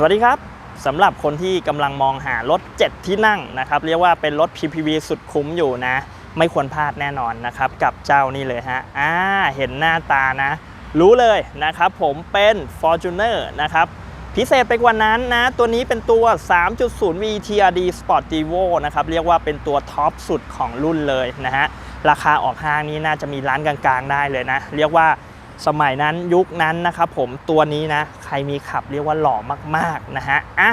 สวัสดีครับสำหรับคนที่กำลังมองหารถ 7 ที่นั่งนะครับเรียกว่าเป็นรถ PPV สุดคุ้มอยู่นะ ไม่ควรพลาดแน่นอนนะครับกับเจ้านี่เลยฮะอ่าเห็นหน้าตานะ รู้เลยนะครับผมเป็น Fortuner นะครับพิเศษไปกว่านั้นนะ ตัวนี้เป็นตัว 3.0 V TRD Sportivo นะครับเรียกว่าเป็นตัวท็อปสุดของรุ่นเลยนะฮะราคาออกห้างนี้น่าจะมีร้านกลางๆ ได้เลยนะ เรียกว่า สมัยนั้นยุคนั้นนะครับผมตัวนี้นะใครมีขับเรียกว่าหล่อมากๆนะฮะอะ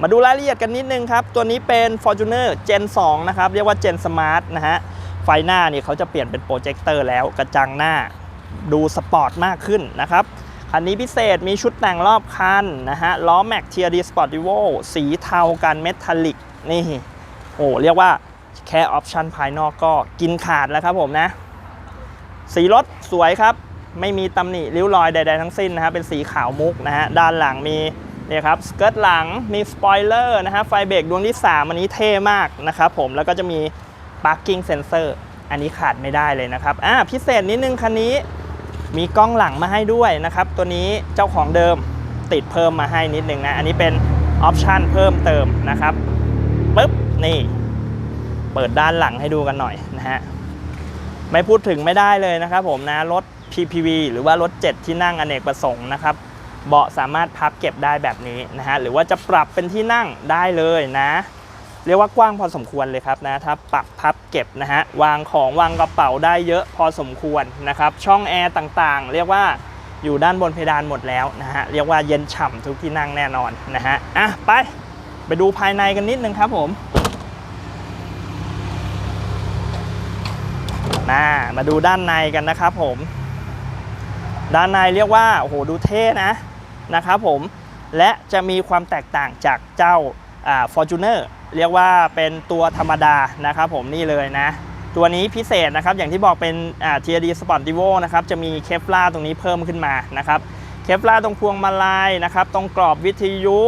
มาดูรายละเอียดกันนิดนึงครับ ตัวนี้เป็น Fortuner Gen 2 นะครับ เรียกว่า Gen Smart นะฮะ ไฟหน้านี่เขาจะเปลี่ยนเป็นโปรเจคเตอร์แล้วกระจังหน้าดูสปอร์ตมากขึ้นนะครับ คันนี้พิเศษมีชุดแต่งรอบคันนะฮะ ล้อแม็ก TRD Sportivo สีเทากันเมทัลลิก นี่ โอ้เรียกว่าแค่ออปชันภายนอกก็กินขาดแล้วครับผมนะ สีรถสวยครับ ไม่มีตำหนิริ้วรอยใด ๆ ทั้งสิ้นนะฮะเป็นสีขาวมุกนะฮะด้านหลังมีเนี่ยครับสเกิร์ตหลังมีสปอยเลอร์นะฮะไฟเบรกดวงที่ 3 อันนี้เท่มากนะครับผมแล้วก็จะมี parking sensor อันนี้ขาดไม่ได้เลยนะครับอ่าพิเศษนิดนึงคันนี้มีกล้องหลังมาให้ด้วยนะครับ ตัวนี้เจ้าของเดิมติดเพิ่มมาให้นิดนึงนะ อันนี้เป็นออปชันเพิ่มเติมนะครับปึ๊บนี่ เปิดด้านหลังให้ดูกันหน่อยนะฮะไม่พูดถึงไม่ได้เลยนะครับผมนะรถ PPV หรือว่ารถ 7 ที่นั่งอเนกประสงค์นะครับเบาะสามารถพับเก็บได้แบบนี้นะฮะหรือว่าจะปรับเป็นที่นั่งได้เลยนะ เรียกว่ากว้างพอสมควรเลยครับนะถ้าปรับพับเก็บนะฮะวางของวางกระเป๋าได้เยอะพอสมควรนะครับช่องแอร์ต่างๆ เรียกว่าอยู่ด้านบนเพดานหมดแล้วนะฮะเรียกว่าเย็นฉ่ำทุกที่นั่งแน่นอนนะฮะอะไปไปดูภายในกันนิดนึงครับผมมามาดูด้านในกันนะครับผม ด้านในเรียกว่าโอ้โหดูเท่นะนะครับผมและจะมีความแตกต่างจากเจ้าฟอ่า Fortuner เรียกว่าเป็นตัวธรรมดานะครับผมนี่เลยนะ ตัวนี้พิเศษนะครับอย่างที่บอกเป็นอ่า TRD Sportivo นะครับจะมีเคฟลาตรงนี้เพิ่มขึ้นมานะครับเคฟลาตรงพวงมาลัยนะครับตรงกรอบวิทยุ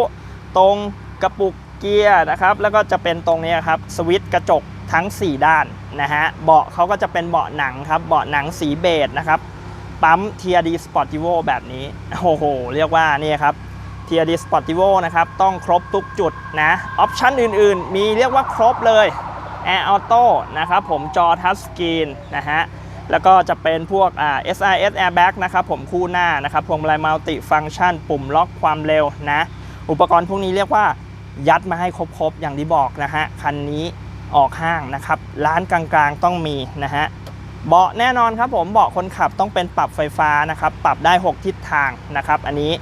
ตรงกระปุกเกียร์นะครับแล้วก็จะเป็นตรงนี้ครับสวิตช์กระจกทั้ง 4 ด้านนะฮะเบาะเขาก็จะเป็นเบาะหนังครับเบาะหนังสีเบจนะครับ ปั๊ม TRD Sportivo แบบนี้โอ้โห เรียกว่านี่ครับ TRD Sportivo นะครับ ต้องครบทุกจุดนะออปชันอื่นๆ มีเรียกว่าครบเลย Air Auto นะครับผมจอทัชสกรีนนะฮะแล้วก็จะเป็นพวกอ่า SIS Airbag นะครับผมคู่หน้านะครับพวงมาลัยมัลติฟังชัน ปุ่มล็อกความเร็วนะ อุปกรณ์พวกนี้เรียกว่ายัดมาให้ครบๆ อย่างที่บอกนะฮะ คันนี้ออกห้างนะครับ ร้านกลางๆต้องมีนะฮะ เบาะแน่นอนครับผมเบาะคนขับต้องเป็นปรับไฟฟ้านะครับ ปรับได้ 6 ทิศทางนะครับ อันนี้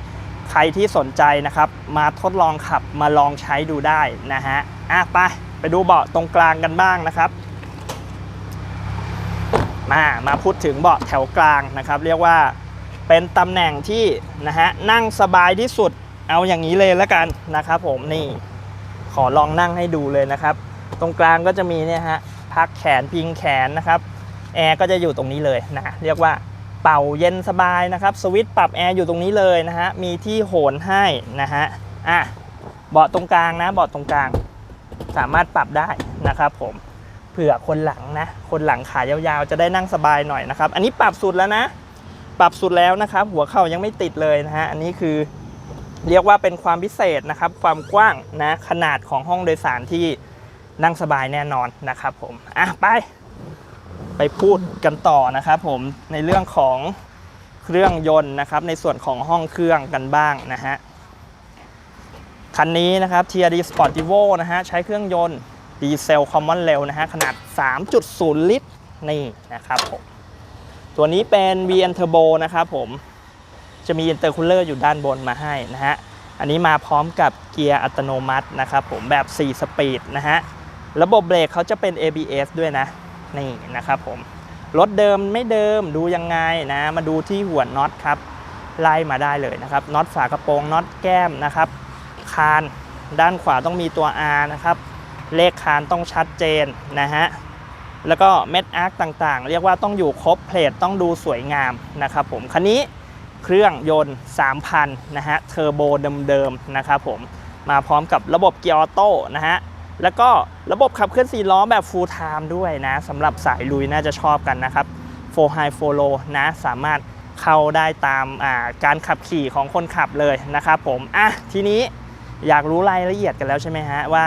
ใครที่สนใจนะครับ มาทดลองขับมาลองใช้ดูได้นะฮะอะไปไปดูเบาะตรงกลางกันบ้างนะครับ มามาพูดถึงเบาะแถวกลางนะครับ เรียกว่าเป็นตำแหน่งที่นะฮะนั่งสบายที่สุดเอาอย่างนี้เลยแล้วกันนะครับ ผมนี่ขอลองนั่งให้ดูเลยนะครับ ตรงกลางก็จะมีเนี่ยฮะพักแขนพิงแขนนะครับ แอร์ก็จะอยู่ตรงนี้เลยนะเรียกว่าเป่าเย็นสบายนะครับสวิตช์ปรับแอร์อยู่ตรงนี้เลยนะฮะมีที่โหนให้นะฮะอะเบาะตรงกลางนะเบาะตรงกลาง สามารถปรับได้นะครับผมเผื่อคนหลังนะคนหลังขายาวๆ จะได้นั่งสบายหน่อยนะครับ อันนี้ปรับสุดแล้วนะ ปรับสุดแล้วนะครับ หัวเข่ายังไม่ติดเลยนะฮะอันนี้คือเรียกว่าเป็นความพิเศษนะครับ ความกว้างนะขนาดของห้องโดยสารที่นั่งสบายแน่นอนนะครับผมอะไป ไปพูดกันต่อนะครับผมในเรื่องของเครื่องยนต์นะครับ ในส่วนของห้องเครื่องกันบ้างนะฮะคันนี้นะครับ TRD Sportivo นะฮะใช้เครื่องยนต์ดีเซลคอมมอนเร็วนะฮะขนาด 3.0 ลิตรนี่นะครับผมตัวนี้เป็น VN Turbo นะครับผมจะมีอินเตอร์คูลเลอร์อยู่ด้านบนมาให้นะฮะอันนี้มาพร้อมกับเกียร์อัตโนมัตินะครับผมแบบ 4 สปีดนะฮะระบบเบรกเขาจะเป็น ABS ด้วยนะ นี่นะครับผมรถเดิมไม่เดิมดูยังไงนะ มาดูที่หัวน็อตครับไล่มาได้เลยนะครับน็อตฝากระโปรงน็อตแก้มนะครับ คานด้านขวาต้องมีตัว R นะครับ เลขคานต้องชัดเจนนะฮะแล้วก็เม็ดอาร์คต่างๆ เรียกว่าต้องอยู่ครบเพลทต้องดูสวยงามนะครับผมคันนี้เครื่องยนต์ 3,000 นะฮะเทอร์โบเดิมๆนะครับผมมาพร้อมกับระบบเกียร์ออโต้นะฮะ แล้วก็ระบบขับเคลื่อน4ล้อแบบ full time ด้วยนะสำหรับสายลุยน่าจะชอบกันนะครับ4 high 4 low นะสามารถเข้าได้ตามการขับขี่ของคนขับเลยนะครับผมอะทีนี้อยากรู้รายละเอียดกันแล้วใช่ไหมฮะว่า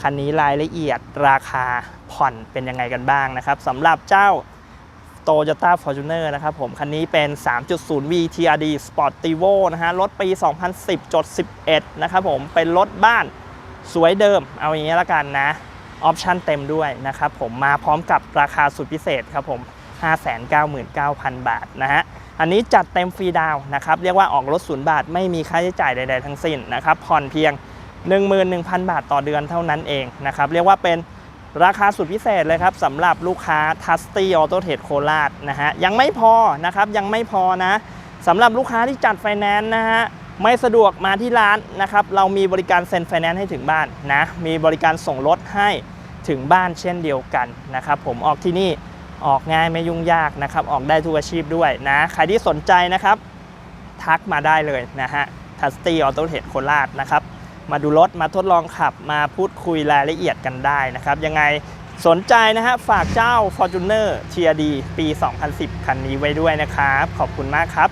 คันนี้รายละเอียดราคาผ่อนเป็นยังไงกันบ้างนะครับสำหรับเจ้า Toyota Fortuner นะครับผม คันนี้เป็น 3.0V TRD Sportivo นะฮะ รถปี 2010.11 นะครับผม เป็นรถบ้าน สวยเดิม เอาอย่างนี้ละกันนะ ออปชั่นเต็มด้วยนะครับผมมาพร้อมกับราคาสุดพิเศษครับผม 599,000 บาทนะฮะ อันนี้จัดเต็มฟรีดาวนะครับ เรียกว่าออกรถศูนย์บาท ไม่มีค่าใช้จ่ายใด ๆ ทั้งสิ้นนะครับผ่อนเพียง 11,000 บาทต่อเดือนเท่านั้นเองนะครับ เรียกว่าเป็นราคาสุดพิเศษเลยครับสำหรับลูกค้าทัสตี้ออโตเทรดโคราชนะฮะยังไม่พอนะครับยังไม่พอนะสำหรับลูกค้าที่จัดไฟแนนซ์นะฮะ ไม่สะดวกมาที่ร้านนะครับ เรามีบริการเซ็นไฟแนนซ์ให้ถึงบ้านนะ มีบริการส่งรถให้ถึงบ้านเช่นเดียวกันนะครับผมออกที่นี่ออกง่ายไม่ยุ่งยากนะครับ ออกได้ทุกอาชีพด้วยนะ ใครที่สนใจนะครับ ทักมาได้เลยนะฮะทัสตี้ออโต้เทรดโคราชนะครับ มาดูรถมาทดลองขับมาพูดคุยรายละเอียดกันได้นะครับ ยังไงสนใจนะฮะฝากเจ้า Fortuner TRD ปี 2010 คันนี้ไว้ด้วยนะครับ ขอบคุณมากครับ